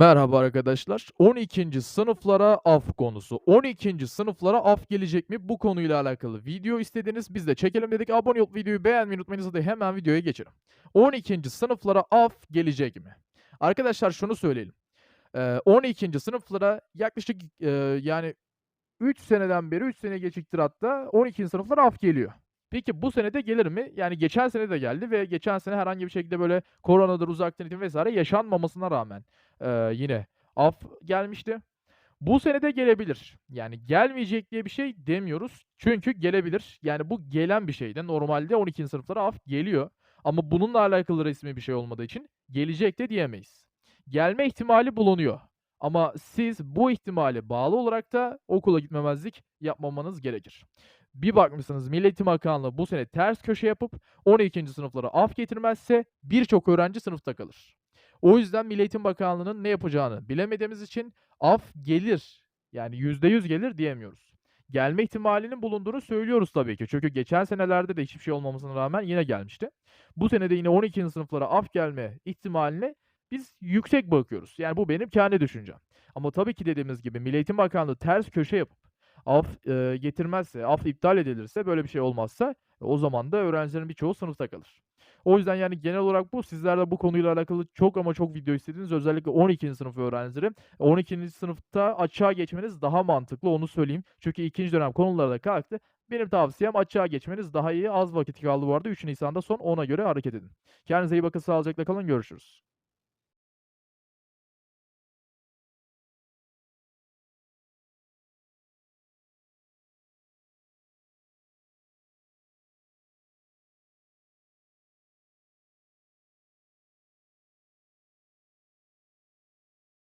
Merhaba arkadaşlar. 12. sınıflara af konusu. 12. sınıflara af gelecek mi? Bu konuyla alakalı video istediniz. Biz de çekelim dedik. Abone olup videoyu beğenmeyi unutmayınız. Hadi hemen videoya geçelim. 12. sınıflara af gelecek mi? Arkadaşlar şunu söyleyelim. Eee, 12. sınıflara yaklaşık eee, yani 3 seneden beri 3 sene geçiktir hatta 12. sınıflara af geliyor. Peki bu sene de gelir mi? Yani geçen sene de geldi ve geçen sene herhangi bir şekilde böyle koronadır, uzaktan eğitim vs. yaşanmamasına rağmen eee, yine af gelmişti. Bu sene de gelebilir. Yani gelmeyecek diye bir şey demiyoruz. Çünkü gelebilir. Yani bu gelen bir şeydi. Normalde 12. sınıflara af geliyor. Ama bununla alakalı resmi bir şey olmadığı için gelecek de diyemeyiz. Gelme ihtimali bulunuyor. Ama siz bu ihtimale bağlı olarak da okula gitmemezlik yapmamanız gerekir. Bir bakmışsınız Milli Eğitim Bakanlığı bu sene ters köşe yapıp 12. sınıflara af getirmezse birçok öğrenci sınıfta kalır. O yüzden Milli Eğitim Bakanlığı'nın ne yapacağını bilemediğimiz için af gelir. Yani %100 gelir diyemiyoruz. Gelme ihtimalinin bulunduğunu söylüyoruz tabii ki. Çünkü geçen senelerde de hiçbir şey olmamasına rağmen yine gelmişti. Bu sene de yine 12. sınıflara af gelme ihtimaline biz yüksek bakıyoruz. Yani bu benim kendi düşüncem. Ama tabii ki dediğimiz gibi Milli Eğitim Bakanlığı ters köşe yapıp af eee, getirmezse, af iptal edilirse, böyle bir şey olmazsa o zaman da öğrencilerin birçoğu sınıfta kalır. O yüzden yani genel olarak bu. Sizler de bu konuyla alakalı çok ama çok video istediniz. Özellikle 12. sınıf öğrencileri. 12. sınıfta açığa geçmeniz daha mantıklı onu söyleyeyim. Çünkü ikinci dönem konuları da kalktı. Benim tavsiyem açığa geçmeniz daha iyi. Az vakit kaldı bu arada. 3 Nisan'da son ona göre hareket edin. Kendinize iyi bakın. Sağlıcakla kalın. Görüşürüz.